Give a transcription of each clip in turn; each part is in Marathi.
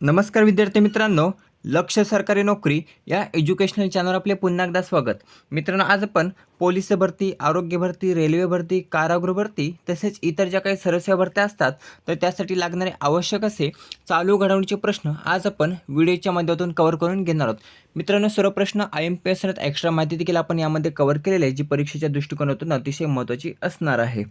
नमस्कार विद्यार्थी मित्रांनो लक्ष सरकारी नोकरी या एज्युकेशनल चॅनलवर आपले पुन्हा एकदा स्वागत. मित्रांनो आज आपण पोलीस भरती आरोग्य भरती रेल्वे भरती कारागृह भरती तसेच इतर ज्या काही सरसेवा भरत्या असतात तर त्यासाठी लागणारे आवश्यक असे चालू घडवणीचे प्रश्न आज आपण व्हिडिओच्या माध्यमातून कव्हर करून घेणार आहोत. मित्रांनो सर्व प्रश्न I M P S extra माहिती देखील आपण यामध्ये कव्हर केलेली आहे जी परीक्षेच्या दृष्टिकोनातून अतिशय महत्त्वाची असणार आहे.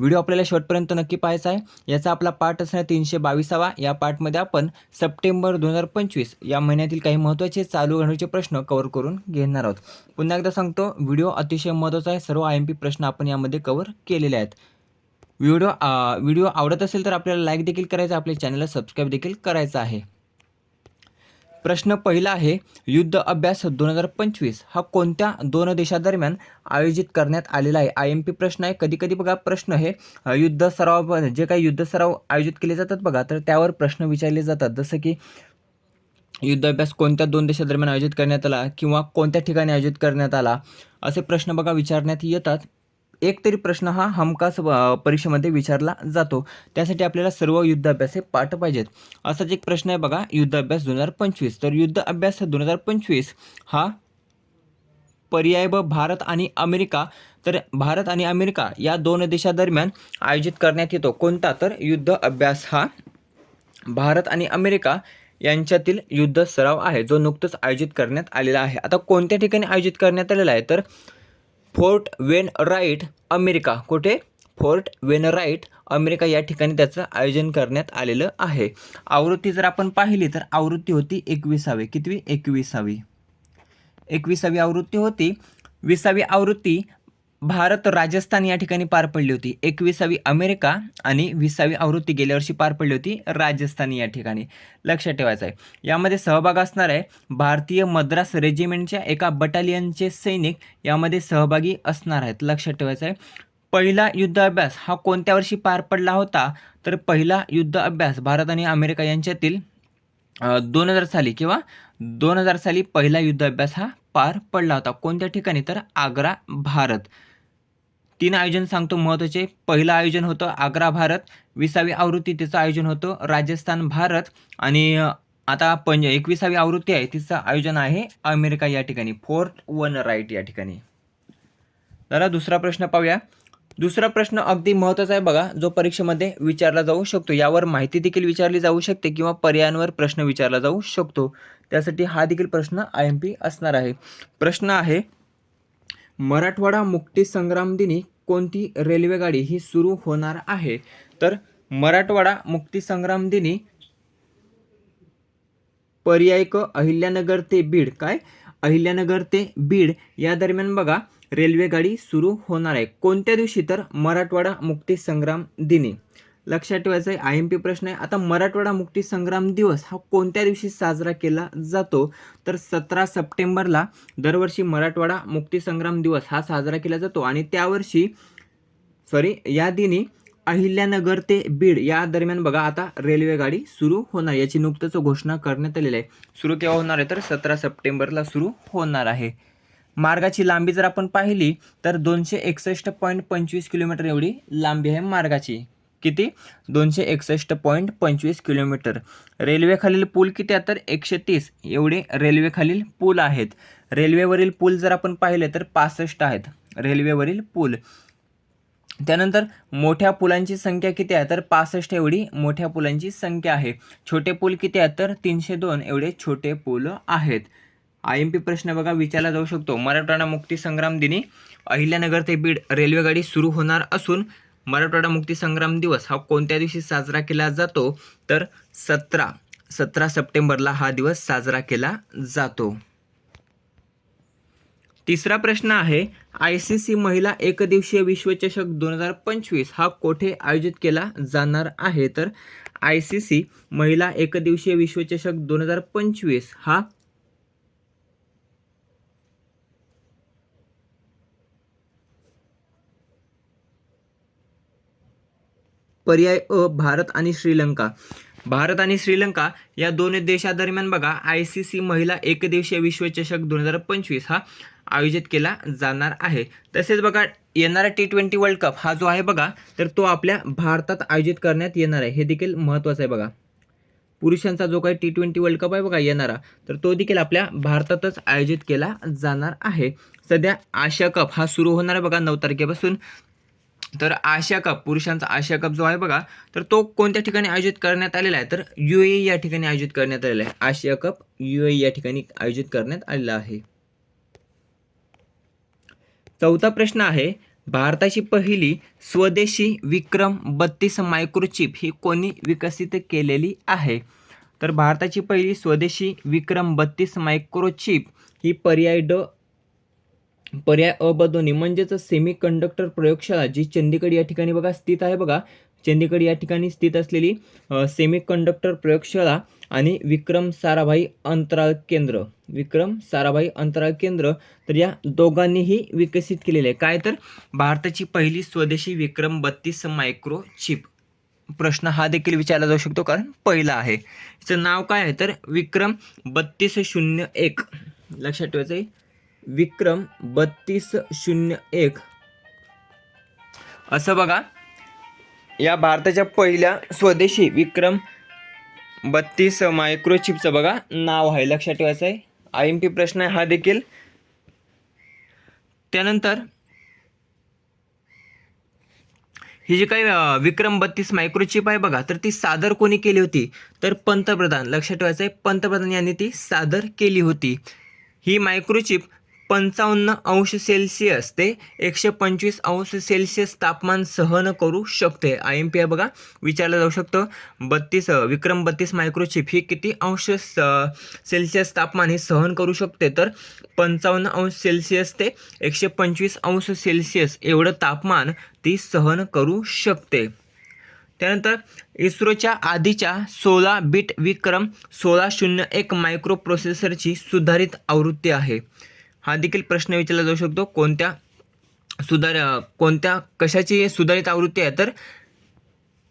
व्हिडिओ आपल्याला शेवटपर्यंत नक्की पाहायचा आहे. याचा आपला पाठ असणार तीनशे बावीसावा. या पाठमध्ये आपण सप्टेंबर दोन हजार पंचवीस या महिन्यातील काही महत्त्वाचे चालू घडवणीचे प्रश्न कव्हर करून घेणार आहोत. पुन्हा एकदा सांगतो व्हिडिओ अतिशय महत्त्वाचा आहे. सर्व आय एम पी प्रश्न आपण यामध्ये कव्हर केलेले आहेत. व्हिडिओ व्हिडिओ आवडत असेल तर आपल्याला लाईक देखील करायचा आपल्या चॅनलला सबस्क्राईब देखील करायचा आहे. प्रश्न पहिला आहे युद्ध अभ्यास दोन हजार पंचवीस हा कोणत्या दोन देशादरम्यान आयोजित करण्यात आलेला आहे? आय एम पी प्रश्न आहे. कधी कधी बघा प्रश्न हे युद्ध सराव जे काही युद्ध सराव आयोजित केले जातात बघा तर त्यावर प्रश्न विचारले जातात. जसं की युद्ध अभ्यास कोणत्या दोन देशादरम्यान आयोजित करण्यात आला किंवा कोणत्या ठिकाणी आयोजित करण्यात आला असे प्रश्न बघा विचारण्यात येतात. एक तरी प्रश्न हा हमखास परीक्षेमध्ये विचारला जातो. त्यासाठी आपल्याला सर्व युद्धाभ्यास हे पाठ पाहिजेत. असाच एक प्रश्न आहे बघा युद्धाभ्यास दोन हजार पंचवीस. तर युद्ध अभ्यास दोन हजार पंचवीस हा पर्याय ब भारत आणि अमेरिका. तर भारत आणि अमेरिका या दोन देशादरम्यान आयोजित करण्यात येतो. कोणता? तर युद्ध अभ्यास हा भारत आणि अमेरिका यांच्यातील युद्ध सराव आहे जो नुकतंच आयोजित करण्यात आलेला आहे. आता कोणत्या ठिकाणी आयोजित करण्यात आलेला आहे? तर फोर्ट वेन राईट अमेरिका. कुठे? फोर्ट वेन राईट अमेरिका या ठिकाणी त्याचं आयोजन करण्यात आलेलं आहे. आवृत्ती जर आपण पाहिली तर आवृत्ती होती एकविसावी. कितवी? एकविसावी. एकविसावी आवृत्ती होती. विसावी आवृत्ती भारत राजस्थान या ठिकाणी पार पडली होती. एकविसावी अमेरिका आणि विसावी आवृत्ती गेल्या वर्षी पार पडली होती राजस्थान या ठिकाणी. लक्षात ठेवायचं आहे. यामध्ये सहभाग असणार आहे भारतीय मद्रास रेजिमेंटच्या एका बटालियनचे सैनिक यामध्ये सहभागी असणार आहेत. लक्षात ठेवायचं आहे. पहिला युद्ध अभ्यास हा कोणत्या वर्षी पार पडला होता? तर पहिला युद्ध अभ्यास भारत आणि अमेरिका यांच्यातील दोन हजार साली किंवा दोन हजार साली पहिला युद्ध अभ्यास हा पार पडला होता. कोणत्या ठिकाणी? तर आग्रा भारत. तीन आयोजन सांगतो महत्त्वाचे पहिलं आयोजन होतं आग्रा भारत. विसावी आवृत्ती तिचं आयोजन होतं राजस्थान भारत. आणि आता पंज एकविसावी आवृत्ती आहे तिचं आयोजन आहे अमेरिका या ठिकाणी. फोर्ट वन राईट या ठिकाणी. जरा दुसरा प्रश्न पाहूया. दुसरा प्रश्न अगदी महत्त्वाचा आहे बघा. जो परीक्षेमध्ये विचारला जाऊ शकतो. यावर माहिती देखील विचारली जाऊ शकते किंवा पर्यायांवर प्रश्न विचारला जाऊ शकतो. त्यासाठी हा देखील प्रश्न आय एम पी असणार आहे. प्रश्न आहे मराठवाडा मुक्ती संग्राम दिनी कोणती रेल्वेगाडी ही सुरू होणार आहे? तर मराठवाडा मुक्ती संग्राम दिनी पर्याय क अहिल्यानगर ते बीड. काय? अहिल्यानगर ते बीड या दरम्यान बघा रेल्वेगाडी सुरू होणार आहे. कोणत्या दिवशी तर मराठवाडा मुक्ती संग्राम दिनी? लक्षात ठेवायचं आहे आय एम पी प्रश्न आहे. आता मराठवाडा मुक्ती संग्राम दिवस हा कोणत्या दिवशी साजरा केला जातो? तर सतरा सप्टेंबरला दरवर्षी मराठवाडा मुक्ती संग्राम दिवस हा साजरा केला जातो. आणि त्यावर्षी सॉरी या दिनी अहिल्यानगर ते बीड या दरम्यान बघा आता रेल्वेगाडी सुरू होणार याची नुकतंच घोषणा करण्यात आलेली आहे. सुरू केव्हा होणार आहे? तर सतरा सप्टेंबरला सुरू होणार आहे. मार्गाची लांबी जर आपण पाहिली तर दोनशे एकसष्ट पॉईंट पंचवीस किलोमीटर एवढी लांबी आहे मार्गाची. किती? दोनशे एकसष्ट पॉईंट पंचवीस किलोमीटर. रेल्वेखालील पूल किती आहे? तर एकशे तीस. एवढे रेल्वेखालील पूल आहेत. रेल्वेवरील पूल जर आपण पाहिले तर पासष्ट आहेत. रेल्वेवरील पूल. त्यानंतर मोठ्या पुलांची संख्या किती आहे? तर पासष्ट एवढी मोठ्या पुलांची संख्या आहे. छोटे पूल किती आहेत? तर तीनशे दोन एवढे छोटे पूल आहेत. आय एम पी प्रश्न बघा विचारला जाऊ शकतो. मराठवाडा मुक्ती संग्राम दिनी अहिल्यानगर ते बीड रेल्वेगाडी सुरू होणार असून मराठवाडा मुक्तीसंग्राम दिवस हा कोणत्या दिवशी साजरा केला जातो? तर सतरा सतरा सप्टेंबरला हा दिवस साजरा केला जातो. तिसरा प्रश्न आहे आय सी सी महिला एकदिवसीय विश्वचषक दोन हजार पंचवीस हा कोठे आयोजित केला जाणार आहे? तर आय सी सी महिला एकदिवसीय विश्वचषक दोन हजार पंचवीस हा पर्याय अ भारत आणि श्रीलंका. भारत आणि श्रीलंका या दोन देशादरम्यान बघा आय सी सी महिला एकदिवसीय विश्वचषक दोन हजार पंचवीस हा आयोजित केला जाणार आहे. तसेच बघा येणारा टी ट्वेंटी वर्ल्ड कप हा जो आहे बघा तर तो आपल्या भारतात आयोजित करण्यात येणार आहे. हे देखील महत्त्वाचं आहे बघा. पुरुषांचा जो काही टी ट्वेंटी वर्ल्ड कप आहे बघा येणारा तर तो देखील आपल्या भारतातच आयोजित केला जाणार आहे. सध्या आशिया कप हा सुरू होणार आहे बघा नऊ तारखेपासून. तर आशिया कप पुरुषांचा आशिया कप जो आहे बघा तर तो कोणत्या ठिकाणी आयोजित करण्यात आलेला आहे? तर यू या ठिकाणी आयोजित करण्यात आलेला आहे. आशिया कप यू या ठिकाणी आयोजित करण्यात आलेला आहे. चौथा प्रश्न आहे भारताची पहिली स्वदेशी विक्रम बत्तीस मायक्रोचिप ही कोणी विकसित केलेली आहे? तर भारताची पहिली स्वदेशी विक्रम बत्तीस मायक्रोचिप ही पर्याय ड पर्याय अ ब दोन्ही. म्हणजेच सेमी कंडक्टर प्रयोगशाळा जी चंदीगड या ठिकाणी बघा स्थित आहे बघा. चंदीगड या ठिकाणी स्थित असलेली सेमी कंडक्टर प्रयोगशाळा आणि विक्रम साराभाई अंतराळ केंद्र. विक्रम साराभाई अंतराळ केंद्र तर या दोघांनीही विकसित केलेले आहे. काय तर? भारताची पहिली स्वदेशी विक्रम बत्तीस मायक्रो चिप प्रश्न हा देखील विचारला जाऊ शकतो कारण पहिला आहे. याचं नाव काय आहे? तर विक्रम बत्तीस शून्य एक. लक्षात ठेवायचं आहे विक्रम बत्तीस शून्य एक. असं बघा. या भारताच्या पहिल्या स्वदेशी विक्रम बत्तीस मायक्रोचिपचं बघा. नाव आहे लक्षात ठेवायचं आहे. आय एम पी प्रश्न आहे हा देखील. त्यानंतर ही जी काही विक्रम बत्तीस मायक्रोचिप आहे बघा तर ती सादर कोणी केली होती? तर पंतप्रधान लक्षात ठेवायचं आहे पंतप्रधान यांनी ती सादर केली होती. ही मायक्रोचिप पंचावन्न अंश सेल्सिअस ते एकशे पंचवीस अंश सेल्सिअस तापमान सहन करू शकते. आय एम पी आय बघा. विचारलं जाऊ शकतं. बत्तीस विक्रम बत्तीस मायक्रोचिप ही किती अंश स- सेल्सिअस तापमान हे सहन करू शकते? तर पंचावन्न अंश सेल्सिअस ते एकशे पंचवीस अंश सेल्सिअस एवढं तापमान ती सहन करू शकते. त्यानंतर इस्रोच्या आधीच्या सोळा बिट विक्रम सोळा शून्य एक मायक्रो प्रोसेसरची सुधारित आवृत्ती आहे. हा देखील प्रश्न विचारला जाऊ शकतो. कोणत्या सुधार कोणत्या कशाची सुधारित आवृत्ती आहे? तर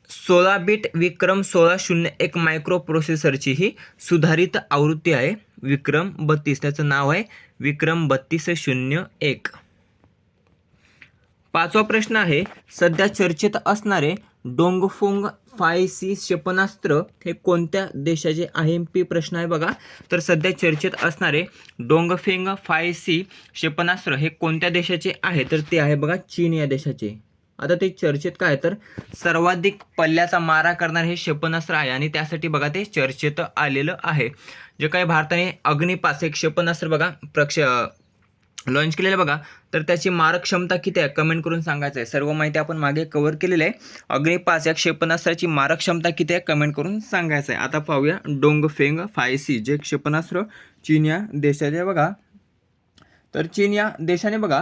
सोळा बिट विक्रम सोळा शून्य एक मायक्रो प्रोसेसरची ही सुधारित आवृत्ती आहे. विक्रम बत्तीस त्याचं नाव आहे विक्रम बत्तीस शून्य एक. पाचवा प्रश्न आहे सध्या चर्चेत असणारे डोंगफोंग फायसी क्षेपणास्त्र हे कोणत्या देशाचे आहे एम पी प्रश्न आहे बघा. तर सध्या चर्चेत असणारे डोंगफेंग फायसी क्षेपणास्त्र हे कोणत्या देशाचे आहे? तर ते आहे बघा चीन या देशाचे. आता ते चर्चेत काय आहे? तर सर्वाधिक पल्ल्याचा मारा करणारे हे क्षेपणास्त्र आहे आणि त्यासाठी बघा ते चर्चेत आलेलं आहे. जे काही भारताने अग्निपास हे क्षेपणास्त्र बघा प्रक्ष लॉन्च केलेलं बघा. तर त्याची मारक क्षमता किती आहे? कमेंट करून सांगायचं आहे. सर्व माहिती आपण मागे कव्हर केलेली आहे. अग्निपास या क्षेपणास्त्राची मारक क्षमता किती आहे? कमेंट करून सांगायचं आहे. आता पाहूया डोंगफेंग फाय सी जे क्षेपणास्त्र चीन या देशाचे बघा. तर चीन या देशाने बघा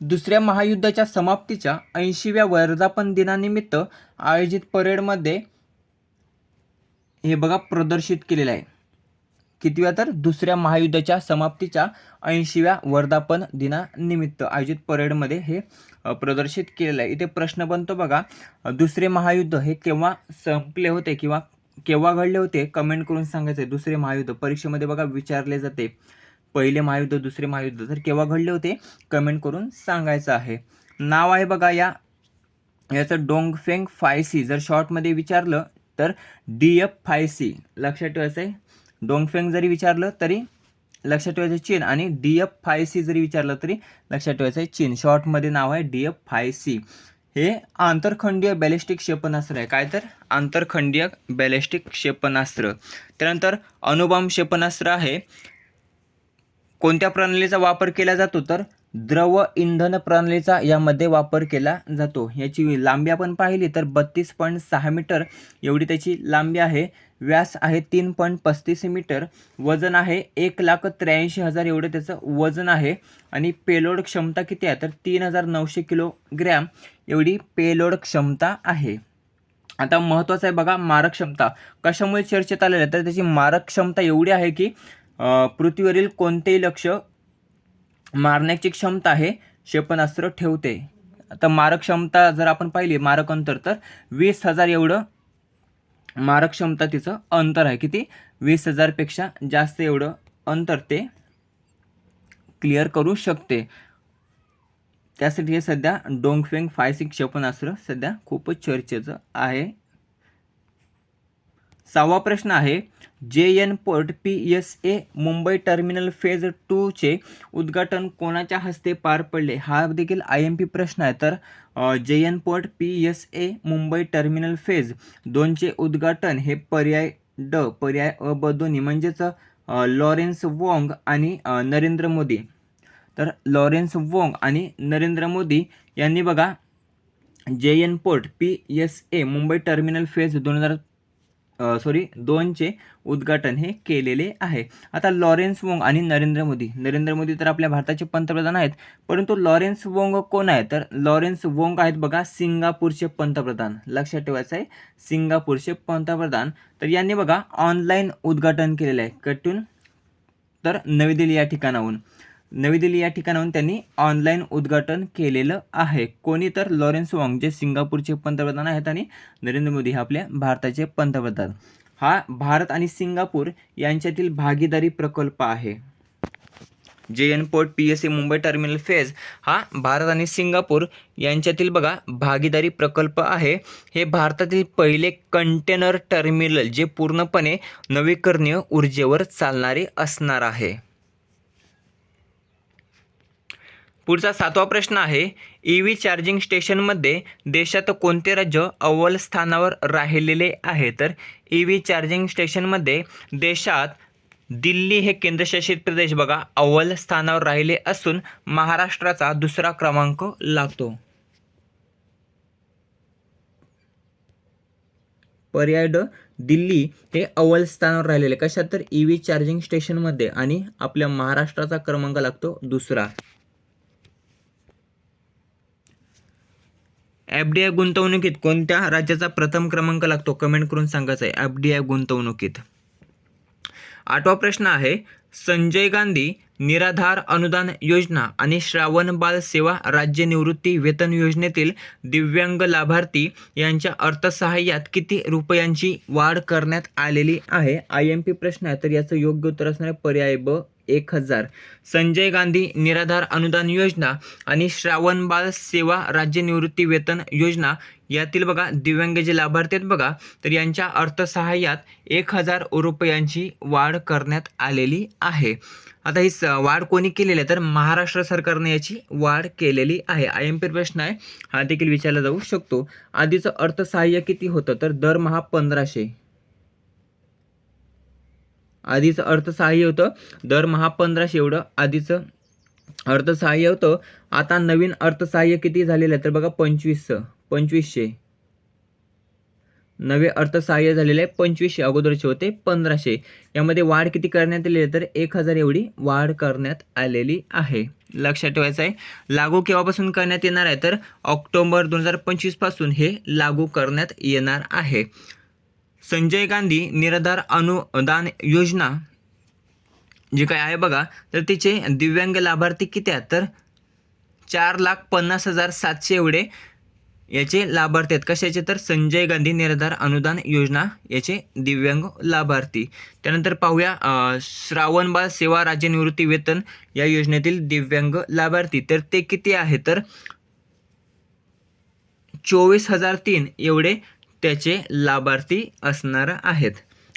दुसऱ्या महायुद्धाच्या समाप्तीच्या ऐंशीव्या वर्धापन दिनानिमित्त आयोजित परेडमध्ये हे बघा प्रदर्शित केलेलं आहे. कितव्या तर दुसऱ्या महायुद्धाच्या समाप्तीच्या ऐंशीव्या वर्धापन दिनानिमित्त आयोजित परेडमध्ये हे प्रदर्शित केलेलं आहे. इथे प्रश्न बनतो बघा दुसरे महायुद्ध हे केव्हा संपले होते किंवा केव्हा घडले होते? कमेंट करून सांगायचं दुसरे महायुद्ध परीक्षेमध्ये बघा विचारले जाते. पहिले महायुद्ध दुसरे महायुद्ध तर केव्हा घडले होते? कमेंट करून सांगायचं आहे. नाव आहे बघा या याचं डोंगफेंग फायसी. जर शॉर्टमध्ये विचारलं तर डी एफ फाय सी लक्षात ठेवायचं आहे. डोंगफेंग जरी विचारलं तरी लक्षात ठेवायचं चीन आणि डी एफ फाय सी जरी विचारलं तरी लक्षात ठेवायचं आहे चीन. शॉर्टमध्ये नाव आहे डी एफ फाय सी. हे आंतरखंडीय बॅलिस्टिक क्षेपणास्त्र आहे. काय तर? आंतरखंडीय बॅलिस्टिक क्षेपणास्त्र. त्यानंतर अणुबॉम्ब क्षेपणास्त्र आहे. कोणत्या प्रणालीचा वापर केला जातो? तर द्रव इंधन प्रणालीचा यामध्ये वापर केला जातो. याची लांबी आपण पाहिली तर बत्तीस पॉईंट सहा मीटर एवढी त्याची लांबी आहे. व्यास आहे तीन पॉईंट पस्तीस मीटर. वजन आहे एक लाख त्र्याऐंशी हजार एवढं त्याचं वजन आहे. आणि पेलोड क्षमता किती आहे? तर तीन हजार नऊशे किलोग्रॅम एवढी पेलोड क्षमता आहे. आता महत्त्वाचं आहे बघा मारक क्षमता. कशामुळे चर्चेत आलेलं आहे? तर त्याची मारक क्षमता एवढी आहे की पृथ्वीवरील कोणतेही लक्ष मारण्याची क्षमता आहे क्षेपणास्त्र ठेवते. आता मारक क्षमता जर आपण पाहिली मारक अंतर तर वीस हजार एवढं मारक क्षमता तिचं अंतर आहे. किती? वीस हजारपेक्षा जास्त एवढं अंतर ते क्लिअर करू शकते. त्यासाठी हे सध्या डोंगफेंग फाय सिक्स क्षेपणास्त्र सध्या खूपच चर्चेचं आहे. सहावा प्रश्न आहे J N port P S A Mumbai terminal phase टूचे उद्घाटन कोणाच्या हस्ते पार पडले? हा देखील आय एम पी प्रश्न आहे. तर J N port P S A Mumbai terminal phase दोनचे उद्घाटन हे पर्याय ड पर्याय अ ब दोन्ही म्हणजेच लॉरेन्स वॉंग आणि नरेंद्र मोदी. तर लॉरेन्स वॉंग आणि नरेंद्र मोदी यांनी बघा J N port P S A Mumbai terminal phase दोन हजार सॉरी दोनचे उद्घाटन हे केलेले आहे. आता लॉरेन्स वोंग आणि नरेंद्र मोदी. नरेंद्र मोदी तर आपल्या भारताचे पंतप्रधान आहेत परंतु लॉरेन्स वोंग कोण आहे तर लॉरेन्स वोंग आहेत बघा सिंगापूरचे पंतप्रधान. लक्षात ठेवायचं आहे सिंगापूरचे पंतप्रधान. तर यांनी बघा ऑनलाईन उद्घाटन केलेलं आहे. कटून तर नवी दिल्ली या ठिकाणाहून. नवी दिल्ली या ठिकाणाहून त्यांनी ऑनलाईन उद्घाटन केलेलं आहे. कोणी तर लॉरेन्स वॉंग जे सिंगापूरचे पंतप्रधान आहेत आणि नरेंद्र मोदी हे आपल्या भारताचे पंतप्रधान. हा भारत आणि सिंगापूर यांच्यातील भागीदारी प्रकल्प आहे. J N port P S C Mumbai terminal phase हा भारत आणि सिंगापूर यांच्यातील बघा भागीदारी प्रकल्प आहे. हे भारतातील पहिले कंटेनर टर्मिनल जे पूर्णपणे नवीकरणीय ऊर्जेवर चालणारे असणार आहे. पुढचा सातवा प्रश्न आहे ई व्ही चार्जिंग स्टेशनमध्ये देशात कोणते राज्य अव्वल स्थानावर राहिलेले आहे? तर ई व्ही चार्जिंग स्टेशनमध्ये देशात दिल्ली हे केंद्रशासित प्रदेश बघा अव्वल स्थानावर राहिले असून महाराष्ट्राचा दुसरा क्रमांक लागतो. पर्याय ड दिल्ली हे अव्वल स्थानावर राहिलेले. कशात तर ई व्ही चार्जिंग स्टेशनमध्ये आणि आपल्या महाराष्ट्राचा क्रमांक लागतो दुसरा. एफ डी आय गुंतवणुकीत कोणत्या राज्याचा प्रथम क्रमांक लागतो? कमेंट करून सांगायचं आहे. एफ डी आय गुंतवणुकीत. आठवा प्रश्न आहे संजय गांधी निराधार अनुदान योजना आणि श्रावण बाल सेवा राज्य निवृत्ती वेतन योजनेतील दिव्यांग लाभार्थी यांच्या अर्थसहाय्यात किती रुपयांची वाढ करण्यात आलेली आहे? आय एम पी प्रश्न आहे तर याचं योग्य उत्तर असणार आहे पर्याय ब एक हजार. संजय गांधी निराधार अनुदान योजना आणि श्रावणबाळ सेवा राज्य निवृत्ती वेतन योजना यातील बघा दिव्यांग जे लाभार्थी आहेत बघा तर यांच्या अर्थसहाय्यात एक हजार रुपयांची वाढ करण्यात आलेली आहे. आता ही स वाढ कोणी केलेली आहे? तर महाराष्ट्र सरकारने याची वाढ केलेली आहे. आय एम पी प्रश्न आहे. हा देखील विचारला जाऊ शकतो. आधीचं अर्थसहाय्य किती होतं? तर दरमहा पंधराशे. आधीचं अर्थसहाय्य होतं. दरमहा पंधराशे एवढं आधीचं अर्थसहाय्य होतं. आता नवीन अर्थसहाय्य किती झालेलं आहे? तर बघा पंचवीस पंचवीसशे. नवे अर्थसहाय्य झालेले आहे पंचवीसशे. अगोदरचे होते पंधराशे. यामध्ये वाढ किती करण्यात आलेली आहे? तर एक हजार एवढी वाढ करण्यात आलेली आहे. लक्षात ठेवायचं आहे लागू केव्हापासून करण्यात येणार आहे? तर ऑक्टोबर दोन हजार पंचवीसपासून हे लागू करण्यात येणार आहे. संजय गांधी निराधार अनुदान योजना जे काय आहे बघा तर तिचे दिव्यांग लाभार्थी किती आहेत? तर चार लाख पन्नास हजार सातशे एवढे याचे लाभार्थी आहेत. कशाचे? तर संजय गांधी निराधार अनुदान योजना याचे दिव्यांग लाभार्थी. त्यानंतर पाहूया श्रावणबाळ सेवा राज्य निवृत्ती वेतन या योजनेतील दिव्यांग लाभार्थी. तर ते किती आहे? तर चोवीस हजार तीन एवढे त्याचे लाभार्थी असणार आहेत.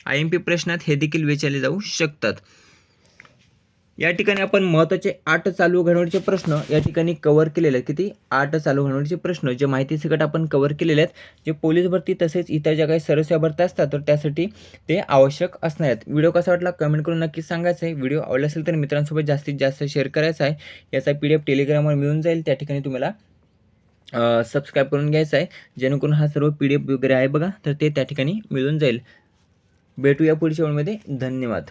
आय एम पी प्रश्नात हे देखील विचारले जाऊ शकतात. या ठिकाणी आपण महत्त्वाचे आठ चालू घडवण्याचे प्रश्न या ठिकाणी कव्हर केलेले आहेत. किती? आठ चालू घडवण्याचे प्रश्न जे माहिती सकट आपण कव्हर केलेले आहेत. जे पोलीस भरती तसेच इतर ज्या काही सरस्या भरती असतात तर त्यासाठी ते आवश्यक असणार आहेत. व्हिडिओ कसा वाटला कमेंट करून नक्कीच सांगायचं आहे. व्हिडिओ आवडला असेल तर मित्रांसोबत जास्तीत जास्त शेअर करायचा आहे. याचा पी डी एफ टेलिग्रामवर मिळून जाईल. त्या ठिकाणी तुम्हाला सबस्क्राईब करून घ्यायचं आहे. जेणेकरून हा सर्व पी डी एफ वगैरे आहे बघा तर ते त्या ठिकाणी मिळून जाईल. भेटूया पुढच्या वेळमध्ये धन्यवाद.